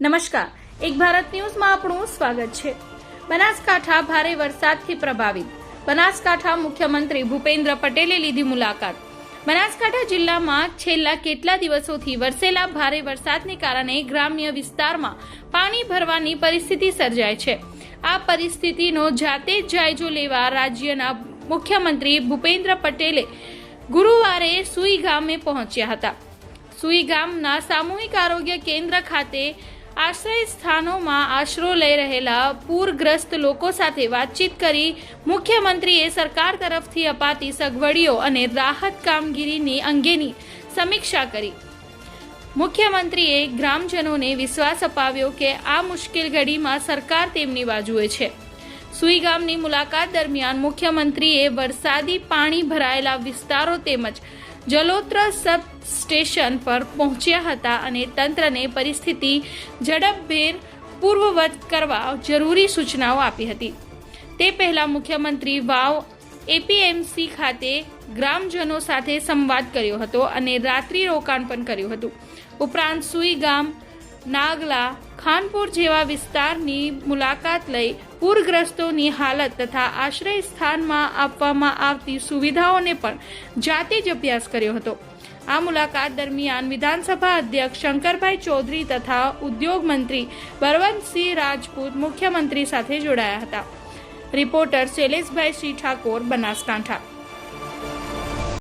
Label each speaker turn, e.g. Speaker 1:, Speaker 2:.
Speaker 1: નમસ્કાર. એક ભારત ન્યૂઝમાં આપણું સ્વાગત છે. બનાસકાંઠા ભારે વરસાદથી પ્રભાવિત. બનાસકાંઠા મુખ્યમંત્રી ભૂપેન્દ્ર પટેલે લીધી મુલાકાત. બનાસકાંઠા જિલ્લામાં છેલ્લા કેટલા દિવસોથી વરસેલા ભારે વરસાદને કારણે ગ્રામ્ય વિસ્તારમાં પાણી ભરવાની પરિસ્થિતિ સર્જાય છે. આ પરિસ્થિતિનો જાતે જ જાયજો લેવા રાજ્યના મુખ્યમંત્રી ભૂપેન્દ્ર પટેલે ગુરુવારે સુઈ ગામે પહોંચ્યા હતા. સુઈ ગામના સામૂહિક આરોગ્ય કેન્દ્ર ખાતે આશ્રય સ્થાનોમાં આશરો લઈ રહેલા પૂરગ્રસ્ત લોકો સાથે વાતચીત કરી મુખ્યમંત્રીએ સરકાર તરફથી અપાતી સગવડીઓ અને રાહત કામગીરીની અંગેની સમીક્ષા કરી. મુખ્યમંત્રીએ ગ્રામજનોને વિશ્વાસ અપાવ્યો કે આ મુશ્કેલ ઘડીમાં સરકાર તેમની બાજુએ છે. સુઈ ગામની મુલાકાત દરમિયાન મુખ્યમંત્રીએ વરસાદી પાણી ભરાયેલા વિસ્તારો તેમજ જલોત્ર સબ સ્ટેશન પર પહોંચ્યા હતા અને તંત્રને પરિસ્થિતિ ઝડપભેર પૂર્વવત કરવા જરૂરી સૂચનાઓ આપી હતી. તે પહેલા મુખ્યમંત્રી વાવ એપીએમસી ખાતે ગ્રામજનો સાથે સંવાદ કર્યો હતો અને રાત્રિ રોકાણ પણ કર્યું હતું. ઉપરાંત સુઈ ગામ, નાગલા, ખાનપુર જેવા વિસ્તારની મુલાકાત લઈ પૂરગ્રસ્તોની હાલત તથા આશ્રય સ્થાનમાં આપવામાં આવતી સુવિધાઓને પણ જાતે જ અભ્યાસ કર્યો હતો. આ મુલાકાત દરમિયાન વિધાનસભા અધ્યક્ષ શંકરભાઈ ચૌધરી તથા ઉદ્યોગ મંત્રી બળવંતસિંહ રાજપૂત મુખ્યમંત્રી સાથે જોડાયા હતા. રિપોર્ટર શૈલેષભાઈ શ્રી ઠાકોર, બનાસકાંઠા.